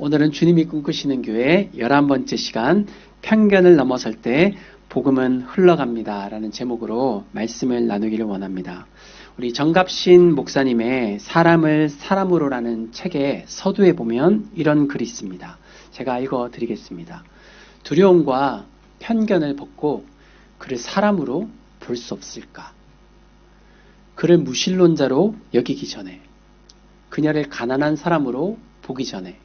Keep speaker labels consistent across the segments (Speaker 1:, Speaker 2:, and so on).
Speaker 1: 오늘은 주님이 꿈꾸시는 교회 11번째 시간 편견을 넘어설 때 복음은 흘러갑니다. 라는 제목으로 말씀을 나누기를 원합니다. 우리 정갑신 목사님의 사람을 사람으로라는 책의 서두에 보면 이런 글이 있습니다. 제가 읽어 드리겠습니다. 두려움과 편견을 벗고 그를 사람으로 볼 수 없을까? 그를 무신론자로 여기기 전에, 그녀를 가난한 사람으로 보기 전에,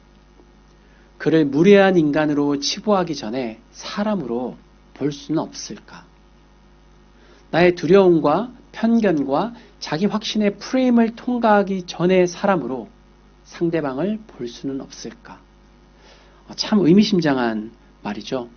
Speaker 1: 그를 무례한 인간으로 치부하기 전에 사람으로 볼 수는 없을까? 나의 두려움과 편견과 자기 확신의 프레임을 통과하기 전에 사람으로 상대방을 볼 수는 없을까? 참 의미심장한 말이죠.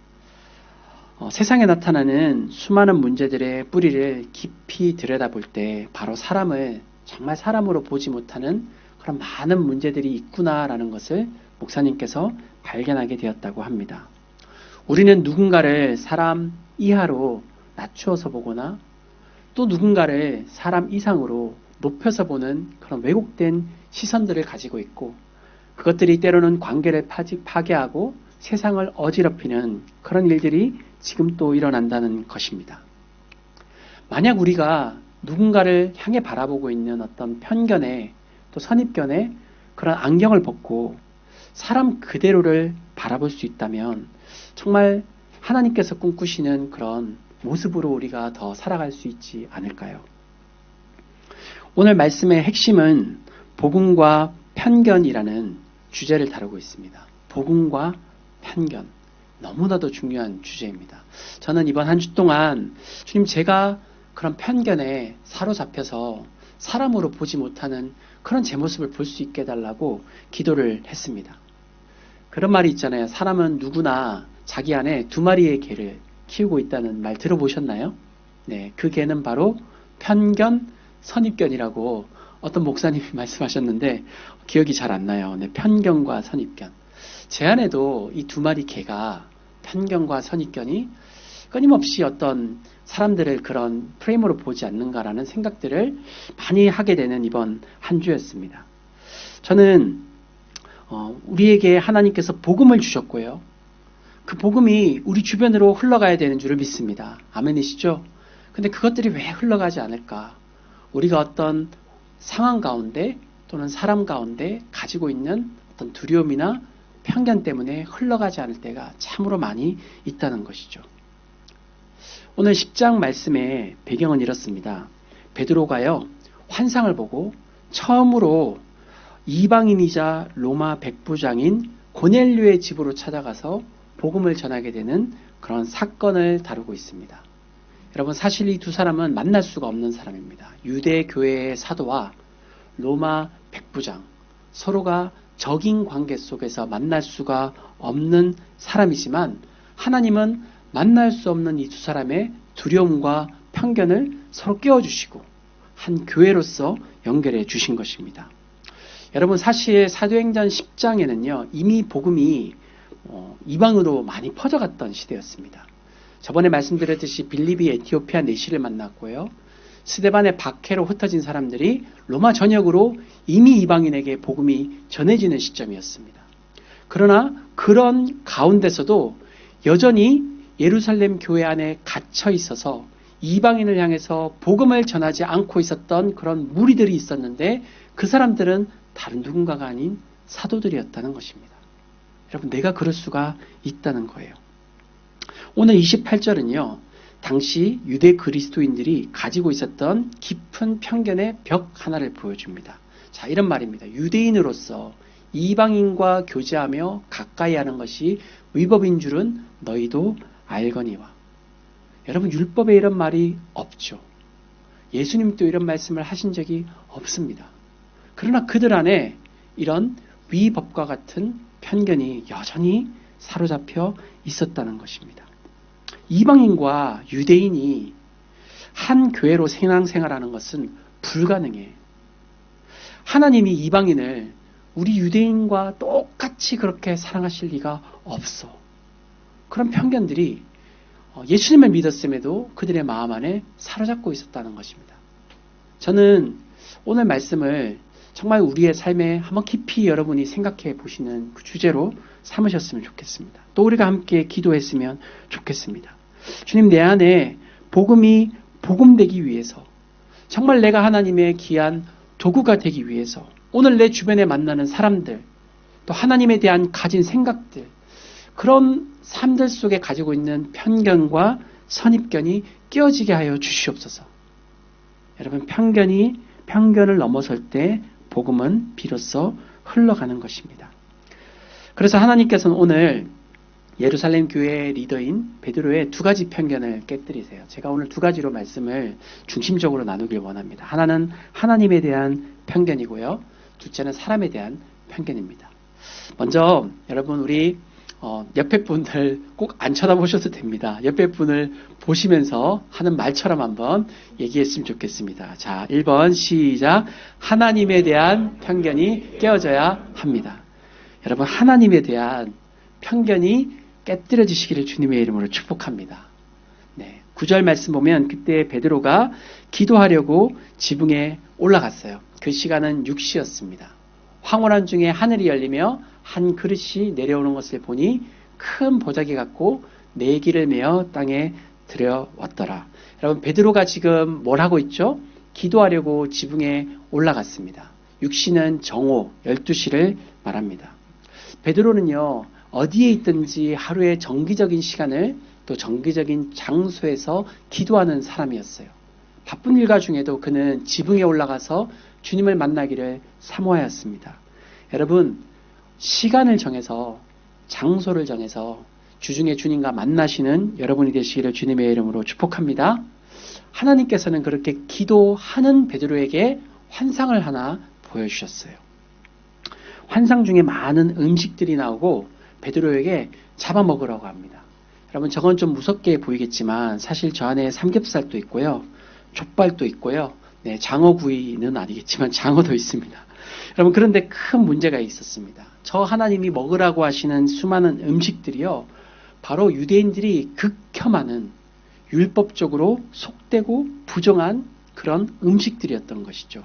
Speaker 1: 어, 세상에 나타나는 수많은 문제들의 뿌리를 깊이 들여다볼 때 바로 사람을 정말 사람으로 보지 못하는 그런 많은 문제들이 있구나라는 것을 목사님께서 발견하게 되었다고 합니다. 우리는 누군가를 사람 이하로 낮추어서 보거나 또 누군가를 사람 이상으로 높여서 보는 그런 왜곡된 시선들을 가지고 있고 그것들이 때로는 관계를 파괴하고 세상을 어지럽히는 그런 일들이 지금 또 일어난다는 것입니다. 만약 우리가 누군가를 향해 바라보고 있는 어떤 편견에 또 선입견에 그런 안경을 벗고 사람 그대로를 바라볼 수 있다면 정말 하나님께서 꿈꾸시는 그런 모습으로 우리가 더 살아갈 수 있지 않을까요? 오늘 말씀의 핵심은 복음과 편견이라는 주제를 다루고 있습니다. 복음과 편견. 너무나도 중요한 주제입니다. 저는 이번 한 주 동안 주님 제가 그런 편견에 사로잡혀서 사람으로 보지 못하는 그런 제 모습을 볼 수 있게 해달라고 기도를 했습니다. 그런 말이 있잖아요. 사람은 누구나 자기 안에 두 마리의 개를 키우고 있다는 말 들어보셨나요? 네, 그 개는 바로 편견, 선입견이라고 어떤 목사님이 말씀하셨는데 기억이 잘 안 나요. 네, 편견과 선입견. 제 안에도 이 두 마리 개가 편견과 선입견이 끊임없이 어떤 사람들을 그런 프레임으로 보지 않는가라는 생각들을 많이 하게 되는 이번 한 주였습니다. 저는 어, 우리에게 하나님께서 복음을 주셨고요. 그 복음이 우리 주변으로 흘러가야 되는 줄을 믿습니다. 아멘이시죠? 근데 그것들이 왜 흘러가지 않을까? 우리가 어떤 상황 가운데 또는 사람 가운데 가지고 있는 어떤 두려움이나 편견 때문에 흘러가지 않을 때가 참으로 많이 있다는 것이죠. 오늘 10장 말씀의 배경은 이렇습니다. 베드로가요, 환상을 보고 처음으로 이방인이자 로마 백부장인 고넬류의 집으로 찾아가서 복음을 전하게 되는 그런 사건을 다루고 있습니다. 여러분 사실 이 두 사람은 만날 수가 없는 사람입니다. 유대 교회의 사도와 로마 백부장 서로가 적인 관계 속에서 만날 수가 없는 사람이지만 하나님은 만날 수 없는 이 두 사람의 두려움과 편견을 서로 깨워주시고 한 교회로서 연결해 주신 것입니다. 여러분 사실 사도행전 10장에는요 이미 복음이 어, 이방으로 많이 퍼져갔던 시대였습니다. 저번에 말씀드렸듯이 빌리비 에티오피아 내시를 만났고요. 스데반의 박해로 흩어진 사람들이 로마 전역으로 이미 이방인에게 복음이 전해지는 시점이었습니다. 그러나 그런 가운데서도 여전히 예루살렘 교회 안에 갇혀 있어서 이방인을 향해서 복음을 전하지 않고 있었던 그런 무리들이 있었는데 그 사람들은 다른 누군가가 아닌 사도들이었다는 것입니다. 여러분, 내가 그럴 수가 있다는 거예요. 오늘 28절은요, 당시 유대 그리스도인들이 가지고 있었던 깊은 편견의 벽 하나를 보여줍니다. 자, 이런 말입니다. 유대인으로서 이방인과 교제하며 가까이 하는 것이 위법인 줄은 너희도 알거니와. 여러분, 율법에 이런 말이 없죠. 예수님도 이런 말씀을 하신 적이 없습니다. 그러나 그들 안에 이런 위법과 같은 편견이 여전히 사로잡혀 있었다는 것입니다. 이방인과 유대인이 한 교회로 생활하는 것은 불가능해. 하나님이 이방인을 우리 유대인과 똑같이 그렇게 사랑하실 리가 없어. 그런 편견들이 어, 예수님을 믿었음에도 그들의 마음 안에 사로잡고 있었다는 것입니다. 저는 오늘 말씀을 정말 우리의 삶에 한번 깊이 여러분이 생각해 보시는 그 주제로 삼으셨으면 좋겠습니다. 또 우리가 함께 기도했으면 좋겠습니다. 주님 내 안에 복음이 복음되기 위해서 정말 내가 하나님의 귀한 도구가 되기 위해서 오늘 내 주변에 만나는 사람들 또 하나님에 대한 가진 생각들 그런 삶들 속에 가지고 있는 편견과 선입견이 깨어지게 하여 주시옵소서. 여러분 편견이 편견을 넘어설 때 복음은 비로소 흘러가는 것입니다. 그래서 하나님께서는 오늘 예루살렘 교회의 리더인 베드로의 두 가지 편견을 깨뜨리세요. 제가 오늘 두 가지로 말씀을 중심적으로 나누길 원합니다. 하나는 하나님에 대한 편견이고요. 둘째는 사람에 대한 편견입니다. 먼저 여러분 우리 어, 옆에 분들 꼭안 쳐다보셔도 됩니다. 옆에 분을 보시면서 하는 말처럼 한번 얘기했으면 좋겠습니다. 자, 1번 시작. 하나님에 대한 편견이 깨어져야 합니다. 여러분, 하나님에 대한 편견이 깨뜨려지시기를 주님의 이름으로 축복합니다. 네. 9절 말씀 보면 그때 베드로가 기도하려고 지붕에 올라갔어요. 그 시간은 6시였습니다. 황홀한 중에 하늘이 열리며 한 그릇이 내려오는 것을 보니 큰 보자기 같고 내기를 메어 땅에 들여왔더라. 여러분 베드로가 지금 뭘 하고 있죠? 기도하려고 지붕에 올라갔습니다. 육시는 정오 12시를 말합니다. 베드로는요. 어디에 있든지 하루의 정기적인 시간을 또 정기적인 장소에서 기도하는 사람이었어요. 바쁜 일과 중에도 그는 지붕에 올라가서 주님을 만나기를 사모하였습니다. 여러분, 시간을 정해서 장소를 정해서 주중에 주님과 만나시는 여러분이 되시기를 주님의 이름으로 축복합니다. 하나님께서는 그렇게 기도하는 베드로에게 환상을 하나 보여주셨어요. 환상 중에 많은 음식들이 나오고 베드로에게 잡아먹으라고 합니다. 여러분 저건 좀 무섭게 보이겠지만 사실 저 안에 삼겹살도 있고요. 족발도 있고요. 네, 장어구이는 아니겠지만 장어도 있습니다. 여러분 그런데 큰 문제가 있었습니다. 저 하나님이 먹으라고 하시는 수많은 음식들이요. 바로 유대인들이 극혐하는 율법적으로 속되고 부정한 그런 음식들이었던 것이죠.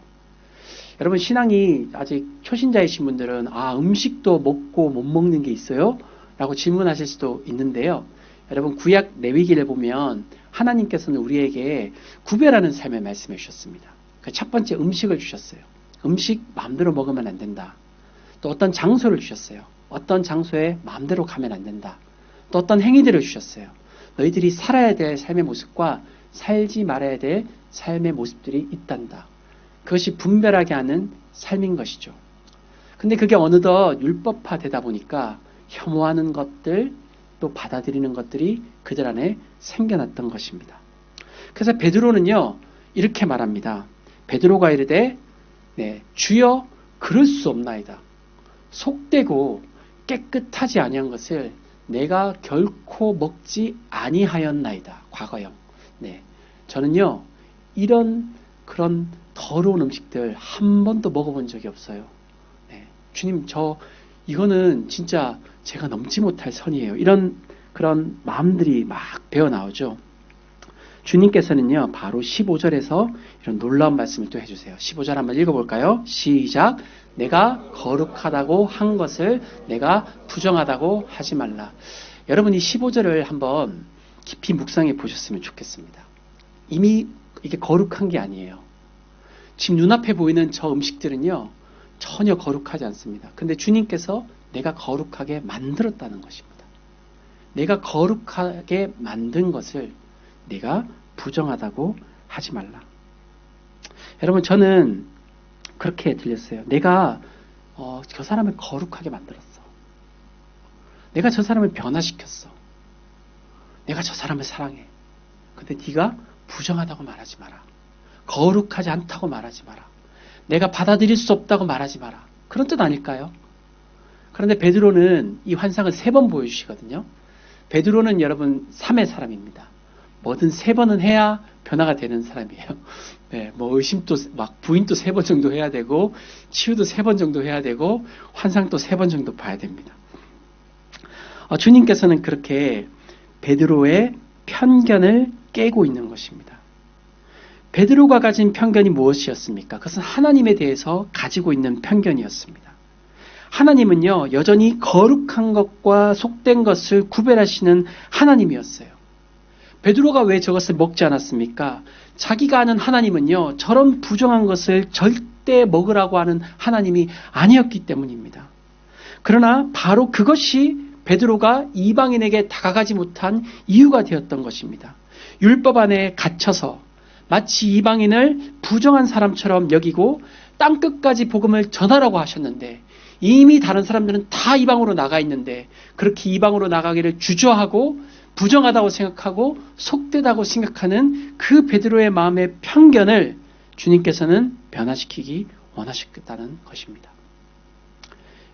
Speaker 1: 여러분 신앙이 아직 초신자이신 분들은 아 음식도 먹고 못 먹는 게 있어요? 라고 질문하실 수도 있는데요. 여러분 구약 레위기를 보면 하나님께서는 우리에게 구별하는 삶을 말씀해 주셨습니다. 그 첫 번째 음식을 주셨어요. 음식 마음대로 먹으면 안 된다. 또 어떤 장소를 주셨어요. 어떤 장소에 마음대로 가면 안 된다. 또 어떤 행위들을 주셨어요. 너희들이 살아야 될 삶의 모습과 살지 말아야 될 삶의 모습들이 있단다. 그것이 분별하게 하는 삶인 것이죠. 근데 그게 어느덧 율법화 되다 보니까 혐오하는 것들 또 받아들이는 것들이 그들 안에 생겨났던 것입니다. 그래서 베드로는요 이렇게 말합니다. 베드로가 이르되 네, 주여 그럴 수 없나이다. 속되고 깨끗하지 아니한 것을 내가 결코 먹지 아니하였나이다. 과거형. 네. 저는요, 이런 그런 더러운 음식들 한 번도 먹어본 적이 없어요. 네. 주님, 저, 이거는 진짜 제가 넘지 못할 선이에요. 이런 그런 마음들이 막 배어 나오죠. 주님께서는요, 바로 15절에서 이런 놀라운 말씀을 또 해주세요. 15절 한번 읽어볼까요? 시작. 내가 거룩하다고 한 것을 내가 부정하다고 하지 말라. 여러분 이 15절을 한번 깊이 묵상해 보셨으면 좋겠습니다. 이미 이게 거룩한 게 아니에요. 지금 눈앞에 보이는 저 음식들은요, 전혀 거룩하지 않습니다. 근데 주님께서 내가 거룩하게 만들었다는 것입니다. 내가 거룩하게 만든 것을 네가 부정하다고 하지 말라. 여러분 저는 그렇게 들렸어요. 내가 어, 저 사람을 거룩하게 만들었어. 내가 저 사람을 변화시켰어. 내가 저 사람을 사랑해. 근데 네가 부정하다고 말하지 마라. 거룩하지 않다고 말하지 마라. 내가 받아들일 수 없다고 말하지 마라. 그런 뜻 아닐까요? 그런데 베드로는 이 환상을 세 번 보여주시거든요. 베드로는 여러분 3의 사람입니다. 뭐든 세 번은 해야 변화가 되는 사람이에요. 네, 뭐 의심도 막 부인도 세 번 정도 해야 되고 치유도 세 번 정도 해야 되고 환상도 세 번 정도 봐야 됩니다. 어, 주님께서는 그렇게 베드로의 편견을 깨고 있는 것입니다. 베드로가 가진 편견이 무엇이었습니까? 그것은 하나님에 대해서 가지고 있는 편견이었습니다. 하나님은요, 여전히 거룩한 것과 속된 것을 구별하시는 하나님이었어요. 베드로가 왜 저것을 먹지 않았습니까? 자기가 아는 하나님은요, 저런 부정한 것을 절대 먹으라고 하는 하나님이 아니었기 때문입니다. 그러나 바로 그것이 베드로가 이방인에게 다가가지 못한 이유가 되었던 것입니다. 율법 안에 갇혀서 마치 이방인을 부정한 사람처럼 여기고 땅 끝까지 복음을 전하라고 하셨는데 이미 다른 사람들은 다 이방으로 나가 있는데 그렇게 이방으로 나가기를 주저하고 부정하다고 생각하고 속되다고 생각하는 그 베드로의 마음의 편견을 주님께서는 변화시키기 원하셨다는 것입니다.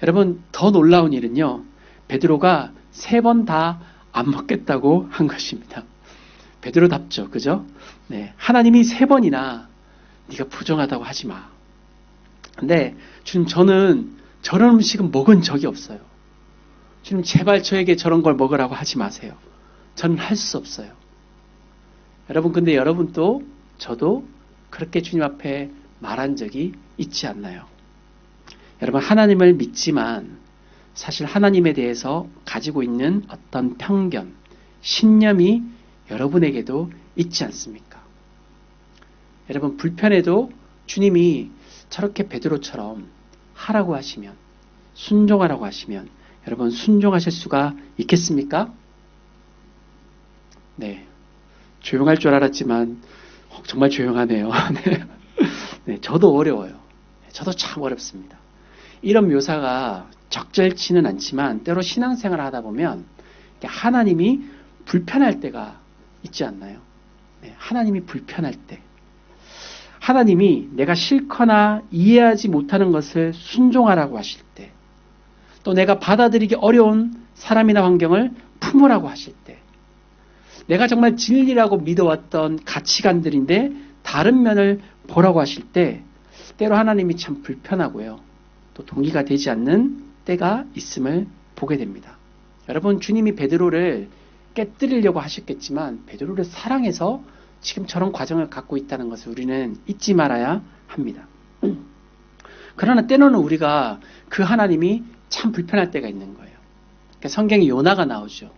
Speaker 1: 여러분 더 놀라운 일은요. 베드로가 세 번 다 안 먹겠다고 한 것입니다. 베드로답죠. 그죠? 네. 하나님이 세 번이나 네가 부정하다고 하지 마. 근데 주님 저는 저런 음식은 먹은 적이 없어요. 주님 제발 저에게 저런 걸 먹으라고 하지 마세요. 저는 할 수 없어요. 여러분 근데 여러분도 저도 그렇게 주님 앞에 말한 적이 있지 않나요? 여러분 하나님을 믿지만 사실 하나님에 대해서 가지고 있는 어떤 편견, 신념이 여러분에게도 있지 않습니까? 여러분 불편해도 주님이 저렇게 베드로처럼 하라고 하시면 순종하라고 하시면 여러분 순종하실 수가 있겠습니까? 네. 조용할 줄 알았지만 어, 정말 조용하네요. 네. 네, 저도 어려워요. 저도 참 어렵습니다. 이런 묘사가 적절치는 않지만 때로 신앙생활을 하다 보면 하나님이 불편할 때가 있지 않나요? 네, 하나님이 불편할 때. 하나님이 내가 싫거나 이해하지 못하는 것을 순종하라고 하실 때, 또 내가 받아들이기 어려운 사람이나 환경을 품으라고 하실 때, 내가 정말 진리라고 믿어왔던 가치관들인데 다른 면을 보라고 하실 때, 때로 하나님이 참 불편하고요. 또 동의가 되지 않는 때가 있음을 보게 됩니다. 여러분, 주님이 베드로를 깨뜨리려고 하셨겠지만 베드로를 사랑해서 지금 저런 과정을 갖고 있다는 것을 우리는 잊지 말아야 합니다. 그러나 때로는 우리가 그 하나님이 참 불편할 때가 있는 거예요. 그러니까 성경에 요나가 나오죠.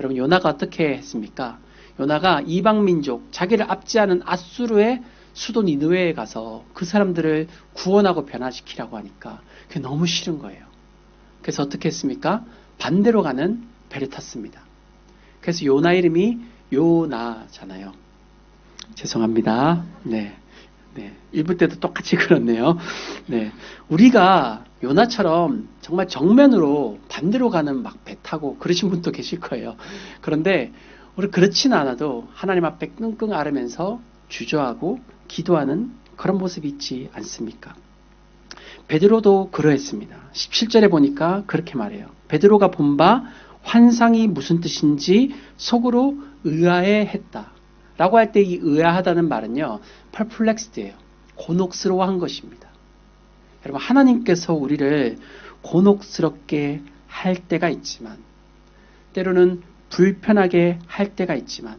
Speaker 1: 여러분 요나가 어떻게 했습니까? 요나가 이방 민족 자기를 압제하는 아수르의 수도 니느웨에 가서 그 사람들을 구원하고 변화시키라고 하니까 그게 너무 싫은 거예요. 그래서 어떻게 했습니까? 반대로 가는 배를 탔습니다. 그래서 요나 이름이 요나잖아요. 죄송합니다. 네. 네. 읽을 때도 똑같이 그렇네요. 네. 우리가 요나처럼 정말 정면으로 반대로 가는 막 배 타고 그러신 분도 계실 거예요. 그런데 우리 그렇지는 않아도 하나님 앞에 끙끙 앓으면서 주저하고 기도하는 그런 모습이 있지 않습니까? 베드로도 그러했습니다. 17절에 보니까 그렇게 말해요. 베드로가 본바 환상이 무슨 뜻인지 속으로 의아해 했다. 라고 할 때 이 의아하다는 말은요, perplexed예요. 곤혹스러워한 것입니다. 여러분, 하나님께서 우리를 곤혹스럽게 할 때가 있지만, 때로는 불편하게 할 때가 있지만,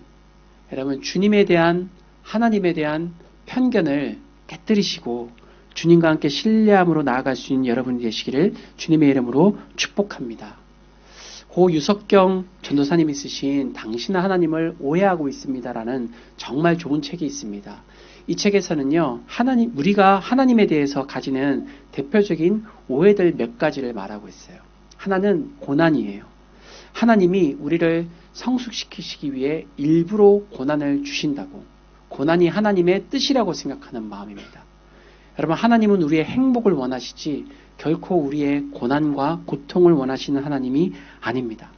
Speaker 1: 여러분, 주님에 대한, 하나님에 대한 편견을 깨뜨리시고, 주님과 함께 신뢰함으로 나아갈 수 있는 여러분이 되시기를 주님의 이름으로 축복합니다. 고 유석경 전도사님이 쓰신 당신은 하나님을 오해하고 있습니다라는 정말 좋은 책이 있습니다. 이 책에서는요, 하나님, 우리가 하나님에 대해서 가지는 대표적인 오해들 몇 가지를 말하고 있어요. 하나는 고난이에요. 하나님이 우리를 성숙시키시기 위해 일부러 고난을 주신다고. 고난이 하나님의 뜻이라고 생각하는 마음입니다. 여러분, 하나님은 우리의 행복을 원하시지 결코 우리의 고난과 고통을 원하시는 하나님이 아닙니다.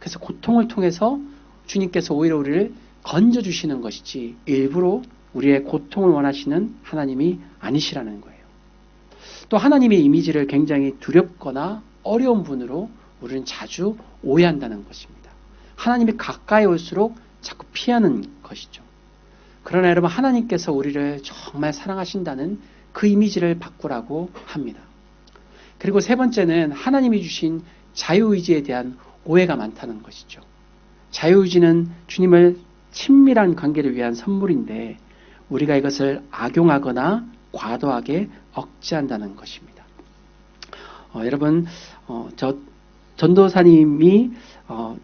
Speaker 1: 그래서 고통을 통해서 주님께서 오히려 우리를 건져주시는 것이지 일부러 우리의 고통을 원하시는 하나님이 아니시라는 거예요. 또 하나님의 이미지를 굉장히 두렵거나 어려운 분으로 우리는 자주 오해한다는 것입니다. 하나님이 가까이 올수록 자꾸 피하는 것이죠. 그러나 여러분 하나님께서 우리를 정말 사랑하신다는 그 이미지를 바꾸라고 합니다. 그리고 세 번째는 하나님이 주신 자유의지에 대한 오해가 많다는 것이죠. 자유의지는 주님을 친밀한 관계를 위한 선물인데 우리가 이것을 악용하거나 과도하게 억제한다는 것입니다. 어, 여러분, 어, 저 전도사님이 어,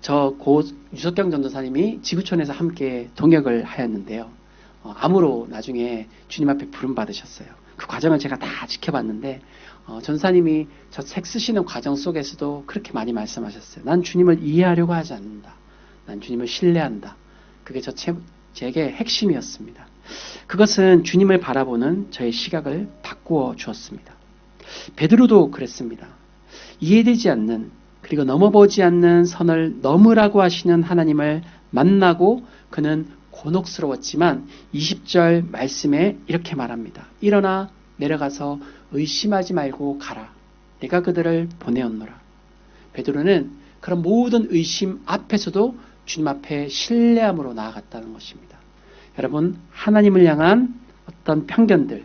Speaker 1: 저고 유석경 전도사님이 지구촌에서 함께 동역을 하였는데요. 어, 암으로 나중에 주님 앞에 부름 받으셨어요. 그 과정을 제가 다 지켜봤는데 어, 전사님이 저 책 쓰시는 과정 속에서도 그렇게 많이 말씀하셨어요. 난 주님을 이해하려고 하지 않는다. 난 주님을 신뢰한다. 그게 저 책, 제게 핵심이었습니다. 그것은 주님을 바라보는 저의 시각을 바꾸어 주었습니다. 베드로도 그랬습니다. 이해되지 않는 그리고 넘어보지 않는 선을 넘으라고 하시는 하나님을 만나고 그는 곤혹스러웠지만 20절 말씀에 이렇게 말합니다. 일어나 내려가서 의심하지 말고 가라. 내가 그들을 보내었노라. 베드로는 그런 모든 의심 앞에서도 주님 앞에 신뢰함으로 나아갔다는 것입니다. 여러분 하나님을 향한 어떤 편견들,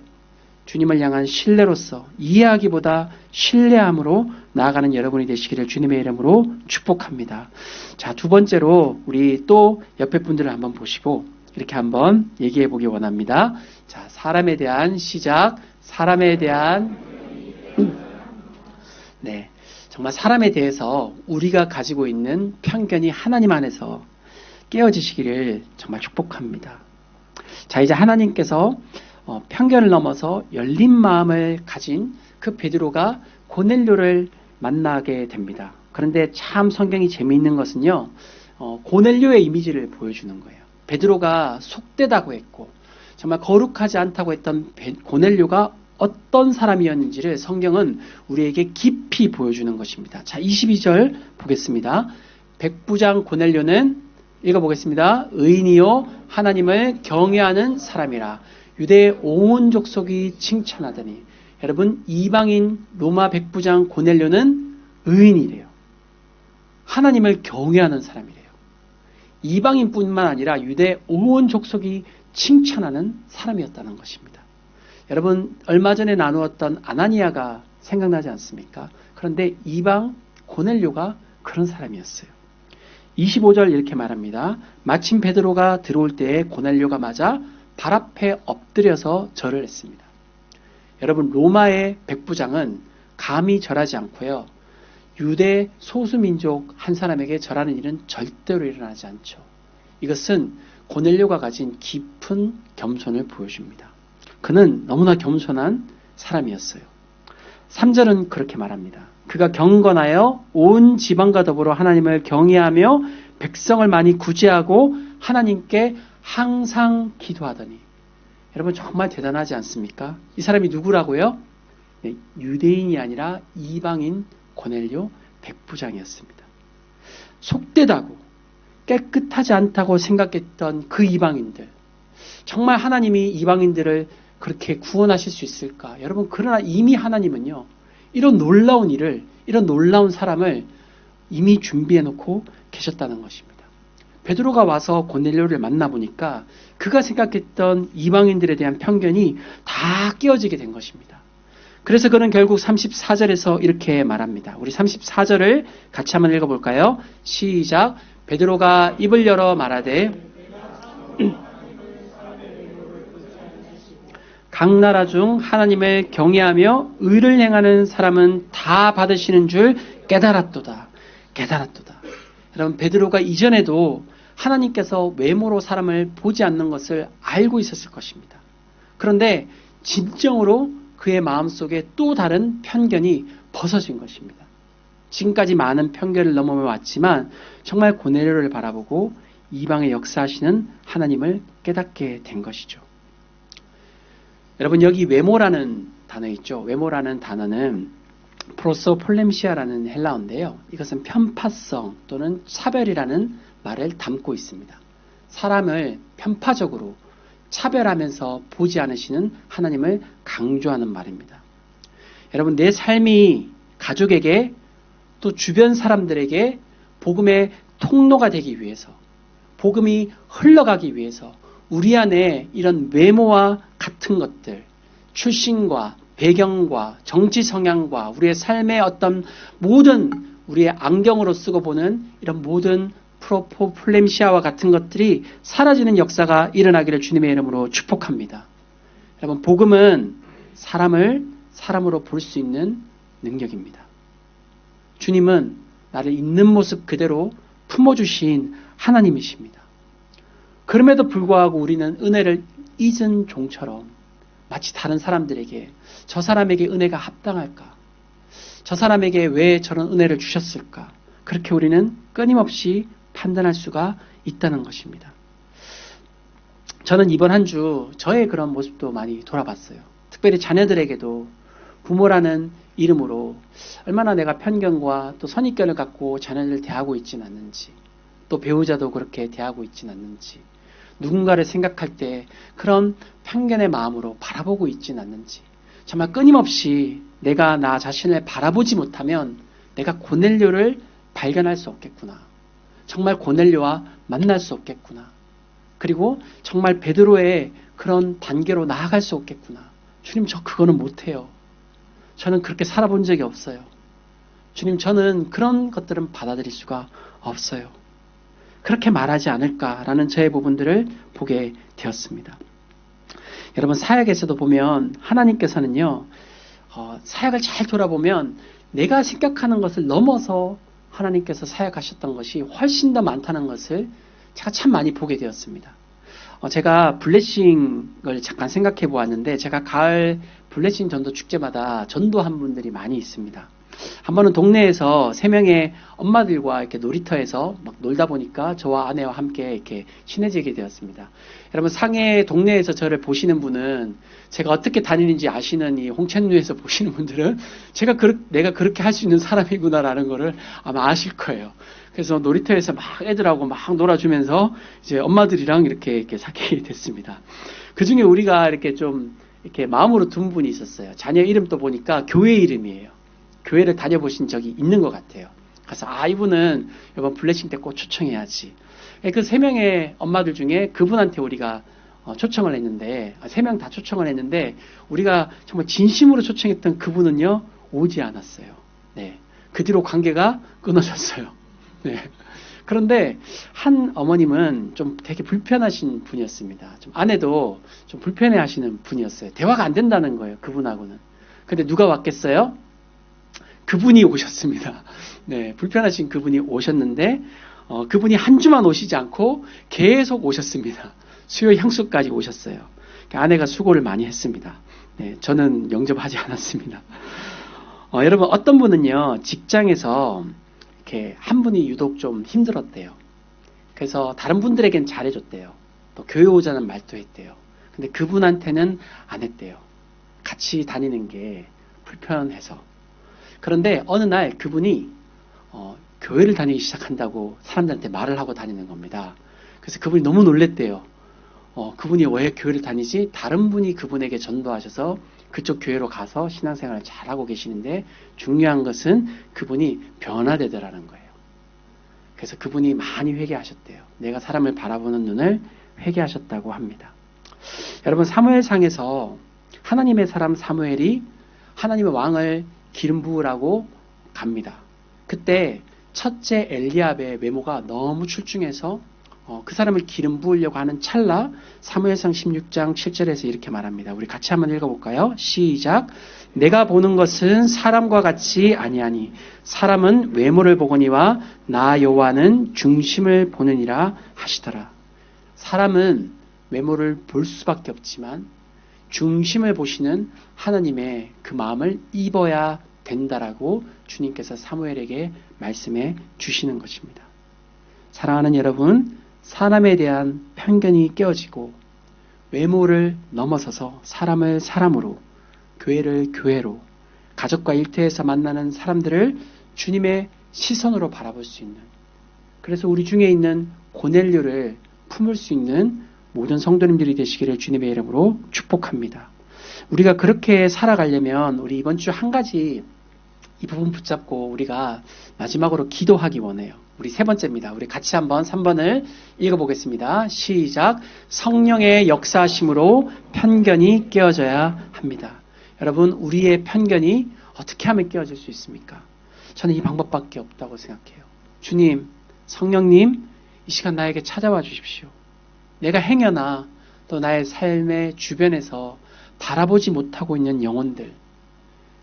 Speaker 1: 주님을 향한 신뢰로서 이해하기보다 신뢰함으로 나아가는 여러분이 되시기를 주님의 이름으로 축복합니다. 자, 두 번째로 우리 또 옆에 분들을 한번 보시고 이렇게 한번 얘기해 보기 원합니다. 자, 사람에 대한 시작, 사람에 대한 네. 정말 사람에 대해서 우리가 가지고 있는 편견이 하나님 안에서 깨어지시기를 정말 축복합니다. 자, 이제 하나님께서 어, 편견을 넘어서 열린 마음을 가진 그 베드로가 고넬료를 만나게 됩니다. 그런데 참 성경이 재미있는 것은요, 어, 고넬료의 이미지를 보여주는 거예요. 베드로가 속되다고 했고, 정말 거룩하지 않다고 했던 베, 고넬료가 어떤 사람이었는지를 성경은 우리에게 깊이 보여주는 것입니다. 자, 22절 보겠습니다. 백부장 고넬료는 읽어보겠습니다. 의인이요 하나님을 경외하는 사람이라 유대의 온 족속이 칭찬하더니 여러분 이방인 로마 백부장 고넬료는 의인이래요. 하나님을 경외하는 사람이래요. 이방인뿐만 아니라 유대 온 족속이 칭찬하는 사람이었다는 것입니다. 여러분 얼마 전에 나누었던 아나니아가 생각나지 않습니까? 그런데 이방 고넬료가 그런 사람이었어요. 25절 이렇게 말합니다. 마침 베드로가 들어올 때에 고넬료가 맞아 발 앞에 엎드려서 절을 했습니다. 여러분 로마의 백부장은 감히 절하지 않고요. 유대 소수민족 한 사람에게 절하는 일은 절대로 일어나지 않죠. 이것은 고넬료가 가진 깊은 겸손을 보여줍니다. 그는 너무나 겸손한 사람이었어요. 3절은 그렇게 말합니다. 그가 경건하여 온 지방과 더불어 하나님을 경외하며 백성을 많이 구제하고 하나님께 항상 기도하더니 여러분 정말 대단하지 않습니까? 이 사람이 누구라고요? 네, 유대인이 아니라 이방인 고넬료 백부장이었습니다. 속되다고 깨끗하지 않다고 생각했던 그 이방인들 정말 하나님이 이방인들을 그렇게 구원하실 수 있을까? 여러분 그러나 이미 하나님은요 이런 놀라운 일을 이런 놀라운 사람을 이미 준비해 놓고 계셨다는 것입니다. 베드로가 와서 고넬료를 만나 보니까 그가 생각했던 이방인들에 대한 편견이 다 깨어지게 된 것입니다. 그래서 그는 결국 34절에서 이렇게 말합니다. 우리 34절을 같이 한번 읽어볼까요? 시작. 베드로가 입을 열어 말하되 각 나라 중 하나님을 경외하며 의를 행하는 사람은 다 받으시는 줄 깨달았도다. 깨달았도다. 여러분 베드로가 이전에도 하나님께서 외모로 사람을 보지 않는 것을 알고 있었을 것입니다. 그런데 진정으로 그의 마음속에 또 다른 편견이 벗어진 것입니다. 지금까지 많은 편견을 넘어와 왔지만 정말 고넬료를 바라보고 이방에 역사하시는 하나님을 깨닫게 된 것이죠. 여러분 여기 외모라는 단어 있죠. 외모라는 단어는 프로소 폴렘시아라는 헬라어인데요. 이것은 편파성 또는 차별이라는 말을 담고 있습니다. 사람을 편파적으로 차별하면서 보지 않으시는 하나님을 강조하는 말입니다. 여러분 내 삶이 가족에게 또 주변 사람들에게 복음의 통로가 되기 위해서 복음이 흘러가기 위해서 우리 안에 이런 외모와 같은 것들, 출신과 배경과 정치 성향과 우리의 삶의 어떤 모든 우리의 안경으로 쓰고 보는 이런 모든 프로포플렘시아와 같은 것들이 사라지는 역사가 일어나기를 주님의 이름으로 축복합니다. 여러분, 복음은 사람을 사람으로 볼 수 있는 능력입니다. 주님은 나를 있는 모습 그대로 품어주신 하나님이십니다. 그럼에도 불구하고 우리는 은혜를 잊은 종처럼 마치 다른 사람들에게 저 사람에게 은혜가 합당할까? 저 사람에게 왜 저런 은혜를 주셨을까? 그렇게 우리는 끊임없이 판단할 수가 있다는 것입니다. 저는 이번 한 주 저의 그런 모습도 많이 돌아봤어요. 특별히 자녀들에게도 부모라는 이름으로 얼마나 내가 편견과 또 선입견을 갖고 자녀들을 대하고 있진 않는지, 또 배우자도 그렇게 대하고 있진 않는지, 누군가를 생각할 때 그런 편견의 마음으로 바라보고 있진 않는지, 정말 끊임없이 내가 나 자신을 바라보지 못하면 내가 고넬료를 발견할 수 없겠구나. 정말 고넬료와 만날 수 없겠구나. 그리고 정말 베드로의 그런 단계로 나아갈 수 없겠구나. 주님, 저 그거는 못해요. 저는 그렇게 살아본 적이 없어요. 주님, 저는 그런 것들은 받아들일 수가 없어요. 그렇게 말하지 않을까라는 저의 부분들을 보게 되었습니다. 여러분, 사역에서도 보면 하나님께서는요, 어, 사역을 잘 돌아보면 내가 생각하는 것을 넘어서 하나님께서 사역하셨던 것이 훨씬 더 많다는 것을 제가 참 많이 보게 되었습니다. 어, 제가 블레싱을 잠깐 생각해 보았는데 제가 가을 블레싱 전도 축제마다 전도한 분들이 많이 있습니다. 한 번은 동네에서 세 명의 엄마들과 이렇게 놀이터에서 막 놀다 보니까 저와 아내와 함께 이렇게 친해지게 되었습니다. 여러분 상해 동네에서 저를 보시는 분은 제가 어떻게 다니는지 아시는 이 홍천루에서 보시는 분들은 제가 그, 내가 그렇게 할 수 있는 사람이구나라는 것을 아마 아실 거예요. 그래서 놀이터에서 막 애들하고 막 놀아주면서 이제 엄마들이랑 이렇게 이렇게 사귀게 됐습니다. 그 중에 우리가 이렇게 좀 이렇게 마음으로 둔 분이 있었어요. 자녀 이름도 보니까 교회 이름이에요. 교회를 다녀보신 적이 있는 것 같아요. 그래서 아 이분은 이번 블레싱 때 꼭 초청해야지. 그 세 명의 엄마들 중에 그분한테 우리가 어, 초청을 했는데 세 명 다 초청을 했는데 우리가 정말 진심으로 초청했던 그분은요 오지 않았어요. 네. 그 뒤로 관계가 끊어졌어요. 네. 그런데 한 어머님은 좀 되게 불편하신 분이었습니다. 좀 아내도 좀 불편해 하시는 분이었어요. 대화가 안 된다는 거예요. 그분하고는. 근데 누가 왔겠어요? 그분이 오셨습니다. 네, 불편하신 그분이 오셨는데 어, 그분이 한 주만 오시지 않고 계속 오셨습니다. 수요 향수까지 오셨어요. 아내가 수고를 많이 했습니다. 네, 저는 영접하지 않았습니다. 어, 여러분 어떤 분은요 직장에서 이렇게 한 분이 유독 좀 힘들었대요. 그래서 다른 분들에겐 잘해줬대요. 또 교회 오자는 말도 했대요. 근데 그분한테는 안 했대요. 같이 다니는 게 불편해서. 그런데 어느 날 그분이 어, 교회를 다니기 시작한다고 사람들한테 말을 하고 다니는 겁니다. 그래서 그분이 너무 놀랬대요. 어, 그분이 왜 교회를 다니지? 다른 분이 그분에게 전도하셔서 그쪽 교회로 가서 신앙생활을 잘하고 계시는데 중요한 것은 그분이 변화되더라는 거예요. 그래서 그분이 많이 회개하셨대요. 내가 사람을 바라보는 눈을 회개하셨다고 합니다. 여러분 사무엘상에서 하나님의 사람 사무엘이 하나님의 왕을 기름 부으라고 갑니다. 그때 첫째 엘리압의 외모가 너무 출중해서 어, 그 사람을 기름 부으려고 하는 찰나 사무엘상 16장 7절에서 이렇게 말합니다. 우리 같이 한번 읽어볼까요? 시작. 내가 보는 것은 사람과 같이 아니하니 사람은 외모를 보거니와 나 여호와는 중심을 보느니라 하시더라. 사람은 외모를 볼 수밖에 없지만 중심을 보시는 하나님의 그 마음을 입어야 된다라고 주님께서 사무엘에게 말씀해 주시는 것입니다. 사랑하는 여러분, 사람에 대한 편견이 깨어지고 외모를 넘어서서 사람을 사람으로, 교회를 교회로, 가족과 일터에서 만나는 사람들을 주님의 시선으로 바라볼 수 있는 그래서 우리 중에 있는 고넬료를 품을 수 있는 모든 성도님들이 되시기를 주님의 이름으로 축복합니다. 우리가 그렇게 살아가려면 우리 이번 주 한 가지 이 부분 붙잡고 우리가 마지막으로 기도하기 원해요. 우리 세 번째입니다. 우리 같이 한번 3번을 읽어보겠습니다. 시작. 성령의 역사심으로 편견이 깨어져야 합니다. 여러분, 우리의 편견이 어떻게 하면 깨어질 수 있습니까? 저는 이 방법밖에 없다고 생각해요. 주님, 성령님, 이 시간 나에게 찾아와 주십시오. 내가 행여나 또 나의 삶의 주변에서 바라보지 못하고 있는 영혼들,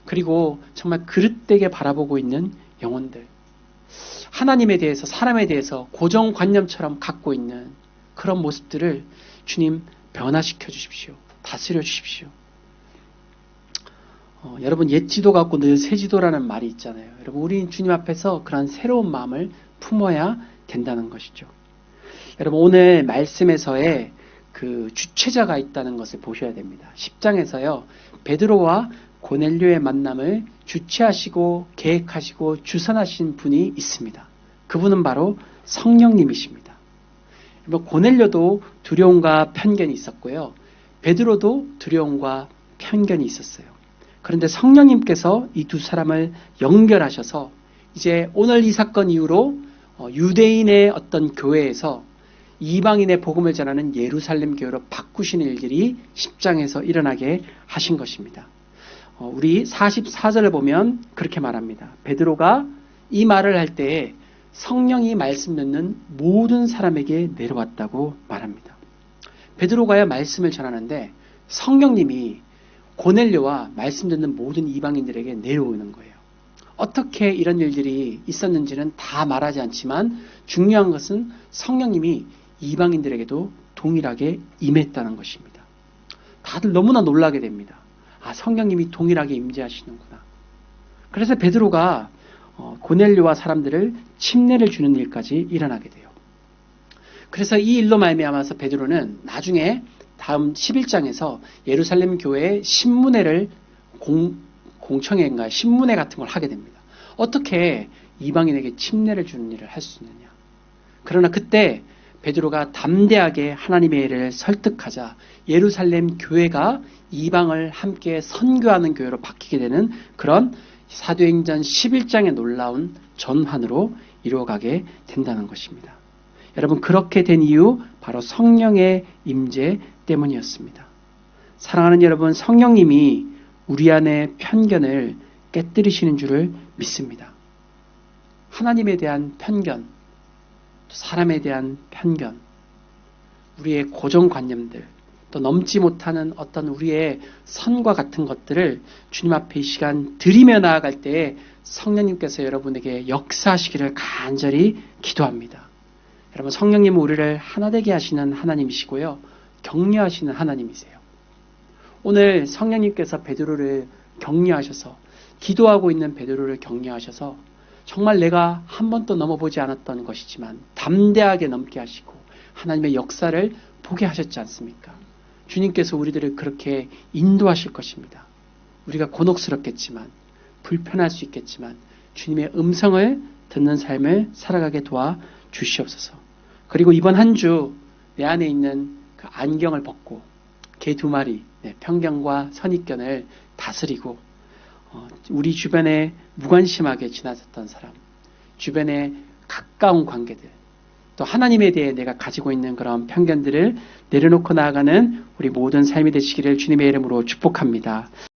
Speaker 1: 그리고 정말 그릇되게 바라보고 있는 영혼들, 하나님에 대해서, 사람에 대해서 고정관념처럼 갖고 있는 그런 모습들을 주님 변화시켜 주십시오. 다스려 주십시오. 어, 여러분 옛 지도 갖고 늘 새 지도라는 말이 있잖아요. 여러분 우리 주님 앞에서 그런 새로운 마음을 품어야 된다는 것이죠. 여러분 오늘 말씀에서의 그 주체자가 있다는 것을 보셔야 됩니다. 10장에서요. 베드로와 고넬료의 만남을 주체하시고 계획하시고 주선하신 분이 있습니다. 그분은 바로 성령님이십니다. 여러분 고넬료도 두려움과 편견이 있었고요. 베드로도 두려움과 편견이 있었어요. 그런데 성령님께서 이 두 사람을 연결하셔서 이제 오늘 이 사건 이후로 어, 유대인의 어떤 교회에서 이방인의 복음을 전하는 예루살렘 교회로 바꾸시는 일들이 10장에서 일어나게 하신 것입니다. 어, 우리 44절을 보면 그렇게 말합니다. 베드로가 이 말을 할 때에 성령이 말씀 듣는 모든 사람에게 내려왔다고 말합니다. 베드로가야 말씀을 전하는데 성령님이 고넬료와 말씀 듣는 모든 이방인들에게 내려오는 거예요. 어떻게 이런 일들이 있었는지는 다 말하지 않지만 중요한 것은 성령님이 이방인들에게도 동일하게 임했다는 것입니다. 다들 너무나 놀라게 됩니다. 아, 성령님이 동일하게 임재하시는구나. 그래서 베드로가 어, 고넬료와 사람들을 침례를 주는 일까지 일어나게 돼요. 그래서 이 일로 말미암아서 베드로는 나중에 다음 11장에서 예루살렘 교회에 신문회를 공, 공청회인가 신문회 같은 걸 하게 됩니다. 어떻게 이방인에게 침례를 주는 일을 할 수 있느냐. 그러나 그때 베드로가 담대하게 하나님의 일을 설득하자 예루살렘 교회가 이방을 함께 선교하는 교회로 바뀌게 되는 그런 사도행전 11장의 놀라운 전환으로 이루어가게 된다는 것입니다. 여러분 그렇게 된 이유 바로 성령의 임재 때문이었습니다. 사랑하는 여러분 성령님이 우리 안의 편견을 깨뜨리시는 줄을 믿습니다. 하나님에 대한 편견, 사람에 대한 편견, 우리의 고정관념들, 또 넘지 못하는 어떤 우리의 선과 같은 것들을 주님 앞에 이 시간 드리며 나아갈 때에 성령님께서 여러분에게 역사하시기를 간절히 기도합니다. 여러분 성령님은 우리를 하나 되게 하시는 하나님이시고요. 격려하시는 하나님이세요. 오늘 성령님께서 베드로를 격려하셔서 기도하고 있는 베드로를 격려하셔서 정말 내가 한 번도 넘어보지 않았던 것이지만 담대하게 넘게 하시고 하나님의 역사를 보게 하셨지 않습니까? 주님께서 우리들을 그렇게 인도하실 것입니다. 우리가 곤혹스럽겠지만 불편할 수 있겠지만 주님의 음성을 듣는 삶을 살아가게 도와 주시옵소서. 그리고 이번 한 주 내 안에 있는 그 안경을 벗고 개 두 마리 네, 편견과 선입견을 다스리고 어, 우리 주변에 무관심하게 지나쳤던 사람, 주변에 가까운 관계들, 또 하나님에 대해 내가 가지고 있는 그런 편견들을 내려놓고 나아가는 우리 모든 삶이 되시기를 주님의 이름으로 축복합니다.